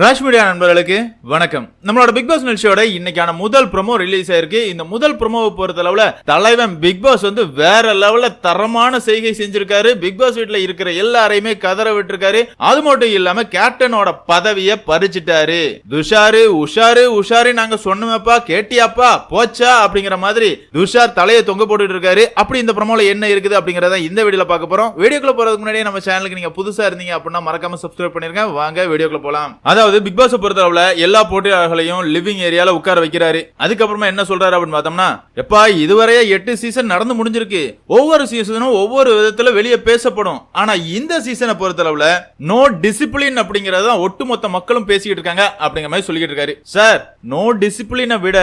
Raj media நண்பர்களுக்கு வணக்கம். நம்மளோட பிக் பாஸ் நிகழ்ச்சியோட இன்னைக்கான முதல் ப்ரொமோ ரிலீஸ் ஆயிருக்கு. இந்த முதல் ப்ரொமோவை பொறுத்த அளவுல தலைவன் பிக் பாஸ் வந்து வேற லெவல்ல தரமான செய்கை செஞ்சிருக்காரு. பிக் பாஸ் வீட்டுல இருக்கிற எல்லாரையுமே கதற விட்டுருக்காரு. அது மட்டும் இல்லாம கேப்டனோட பதவியை பறிச்சிட்டாரு. துஷாரு உஷாரு உஷாரு நாங்க சொன்னோமேப்பா கேட்டியாப்பா போச்சா அப்படிங்கிற மாதிரி துஷார் தலையை தொங்க போட்டுட்டு இருக்காரு அப்படி இந்த ப்ரொமோல என்ன இருக்குது அப்படிங்கறத இந்த வீடியோல பார்க்க போறோம். வீடியோக்குள்ள போறதுக்கு முன்னாடியே நம்ம சேனலுக்கு நீங்க புதுசா இருந்தீங்க அப்படின்னா மறக்காம சப்ஸ்கிரைப் பண்ணிருங்க. வாங்க வீடியோக்குள்ள போலாம். அதாவது அதாவது பிக் பாஸ் பொறுத்தளவுல எல்லா போட்டியாளர்களையும் லிவிங் ஏரியால உட்கார வைக்கிறாரு. அதுக்கப்புறமா என்ன சொல்றாரு அப்படின்னு பார்த்தோம்னா எப்பா இதுவரைய எட்டு சீசன் நடந்து முடிஞ்சிருக்கு. ஒவ்வொரு சீசனும் ஒவ்வொரு விதத்துல வெளியே பேசப்படும். ஆனா இந்த சீசனை பொறுத்தளவுல நோ டிசிப்ளின் அப்படிங்கறத தான் ஒட்டுமொத்த மக்களும் பேசிக்கிட்டு இருக்காங்க அப்படிங்கிற மாதிரி சொல்லிக்கிட்டு இருக்காரு. சார் நோ டிசிப்ளினை விட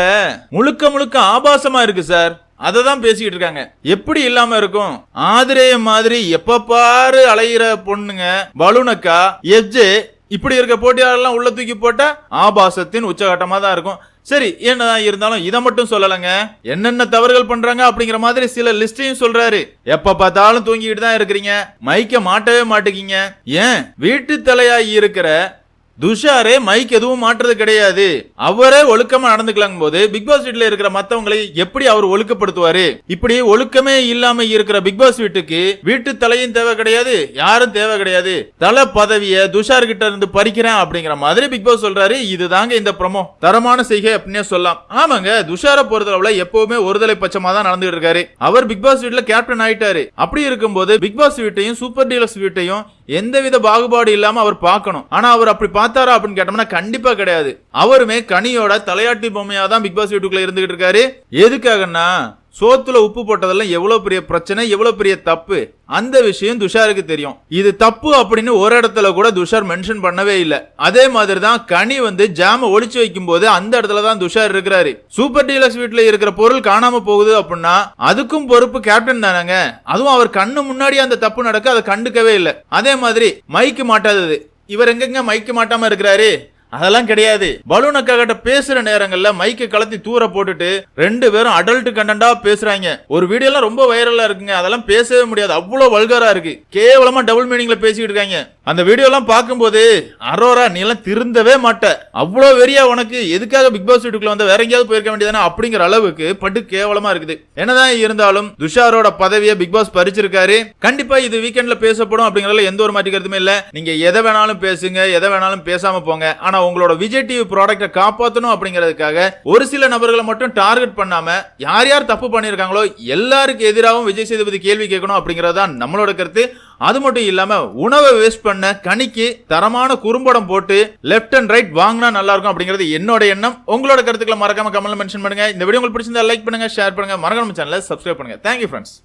முழுக்க முழுக்க ஆபாசமா இருக்கு சார். அதை தான் பேசிக்கிட்டு இருக்காங்க. எப்படி இல்லாம இருக்கும்? ஆதிரேய மாதிரி எப்ப பாரு அலையிற பொண்ணுங்க பலூனக்கா எஜ்ஜு இப்படி இருக்க போட்டியாளர்லாம் உள்ள தூக்கி போட்டா ஆபாசத்தின் உச்சகட்டமாக தான் இருக்கும். சரி என்னதான் இருந்தாலும் இதை மட்டும் சொல்லலைங்க. என்னென்ன தவறுகள் பண்றாங்க அப்படிங்கிற மாதிரி சில லிஸ்டையும் சொல்றாரு. எப்ப பார்த்தாலும் தூங்கிக்கிட்டு தான் இருக்கிறீங்க. மைக்க மாட்டவே மாட்டேங்கிங்க. ஏன்? வீட்டு தலையாகி இருக்கிற துஷாரே மைக் எதுவும் மாற்றுறது கிடையாது. அவரே ஒழுக்கமா நடந்துக்கலாங்க போது பிக் பாஸ் வீட்டுல இருக்கிற மத்தவங்களை எப்படி அவர் ஒழுக்கப்படுத்துவாரு? இப்படி ஒழுக்கமே இல்லாம இருக்கிற பிக் பாஸ் வீட்டுக்கு வீட்டு தலையும் தேவை கிடையாது யாரும் தேவை கிடையாது. தலை பதவிய துஷார் கிட்ட இருந்து பறிக்கிறேன் அப்படிங்கிற மாதிரி பிக் பாஸ் சொல்றாரு. இதுதாங்க இந்த ப்ரமோ தரமான செய்கை அப்படின்னே சொல்லலாம். ஆமாங்க துஷாரை பொறுத்தளவுல எப்பவுமே ஒருதலை பட்சமா தான் நடந்துட்டு இருக்காரு. அவர் பிக் பாஸ் வீட்டுல கேப்டன் ஆயிட்டாரு. அப்படி இருக்கும்போது பிக் பாஸ் வீட்டையும் சூப்பர் டீலர்ஸ் வீட்டையும் எந்தவித பாகுபாடு இல்லாம அவர் பார்க்கணும். ஆனா அவர் அப்படி பார்த்தாரா அப்படின்னு கேட்டோம்னா கண்டிப்பா கிடையாது. அவருமே கனியோட தலையாட்டி பொம்மையா தான் பிக் பாஸ் வீட்டுக்குள்ள இருந்துகிட்டு இருக்காரு. எதுக்காகன்னா சோத்துல உப்பு போட்டதெல்லாம் எவ்வளவு பெரிய பிரச்சனை எவ்வளவு பெரிய தப்பு? அந்த விஷயம் துஷாருக்கு தெரியும். இது தப்பு அப்படின்னு ஒரு இடத்துல கூட துஷார் மென்ஷன் பண்ணவே இல்ல. அதே மாதிரி தான் கனி வந்து ஜாம ஒழிச்சு வைக்கும் போது அந்த இடத்துல தான் துஷார் இருக்கிறாரு. சூப்பர் டீலக்ஸ் வீட்டில் இருக்கிற பொருள் காணாம போகுது அப்படின்னா அதுக்கும் பொறுப்பு கேப்டன் தானங்க. அதுவும் அவர் கண்ணு முன்னாடி அந்த தப்பு நடக்க அதை கண்டுக்கவே இல்லை. அதே மாதிரி மைக்கு மாட்டாதது. இவர் எங்கெங்க மைக்கு மாட்டாம இருக்கிறாரு? அதெல்லாம் கிடையாது. பலூன் அக்கா கிட்ட பேசுற நேரங்கள்ல மைக்க கலத்தி தூர போட்டுட்டு ரெண்டு பேரும் அடல்ட் கண்டா பேசுறாங்க. ஒரு வீடியோலாம் ரொம்ப வைரலா இருக்குங்க. அதெல்லாம் பேசவே முடியாது. அவ்வளவு வல்கரா இருக்கு. கேவலமா டபுள் மீனிங்ல பேசிக்கிட்டு இருக்காங்க. அந்த வீடியோலாம் பார்க்கும்போது அரோரா நீ எல்லாம் திருந்தவே மாட்ட. அவ்வளோ வெறியா உனக்கு எதுக்காக பிக் பாஸ் வீட்டுக்குள்ள வந்து? வேற எங்கேயாவது போயிருக்க வேண்டியதானே அப்படிங்கிற அளவுக்கு பட்டு கேவலமா இருக்குது. என்னதான் இருந்தாலும் துஷாரோட பதவியை பிக் பாஸ் பறிச்சிருக்காரு. கண்டிப்பா இது வீக்கெண்ட்ல பேசப்படும் அப்படிங்கறதுல எந்த ஒரு மாற்றி கருத்துமே இல்ல. நீங்க எதை வேணாலும் பேசுங்க எதை வேணாலும் பேசாம போங்க. ஆனா உங்களோட விஜய் டிவி ப்ராடக்ட்டை காப்பாற்றணும் அப்படிங்கிறதுக்காக ஒரு சில நபர்களை மட்டும் டார்கெட் பண்ணாம யார் யார் தப்பு பண்ணியிருக்காங்களோ எல்லாருக்கு எதிராகவும் விஜய் சேதுபதி கேள்வி கேட்கணும் அப்படிங்கறது தான் நம்மளோட கருத்து. அது மட்டும் இல்லாம உணவை வேஸ்ட் பண்ண கனிக்கு தரமான குறும்படம் போட்டு லெஃப்ட் அண்ட் ரைட் வாங்கினா நல்லா இருக்கும் அப்படிங்கிறது என்னோட எண்ணம். உங்களோட கருத்துக்களை மறக்காம கமெண்ட் மென்ஷன் பண்ணுங்க. இந்த வீடியோ உங்களுக்கு பிடிச்சிருந்தா லைக் பண்ணுங்க ஷேர் பண்ணுங்க. மறக்காம சேனலை சப்ஸ்கிரைப் பண்ணுங்க. Thank you friends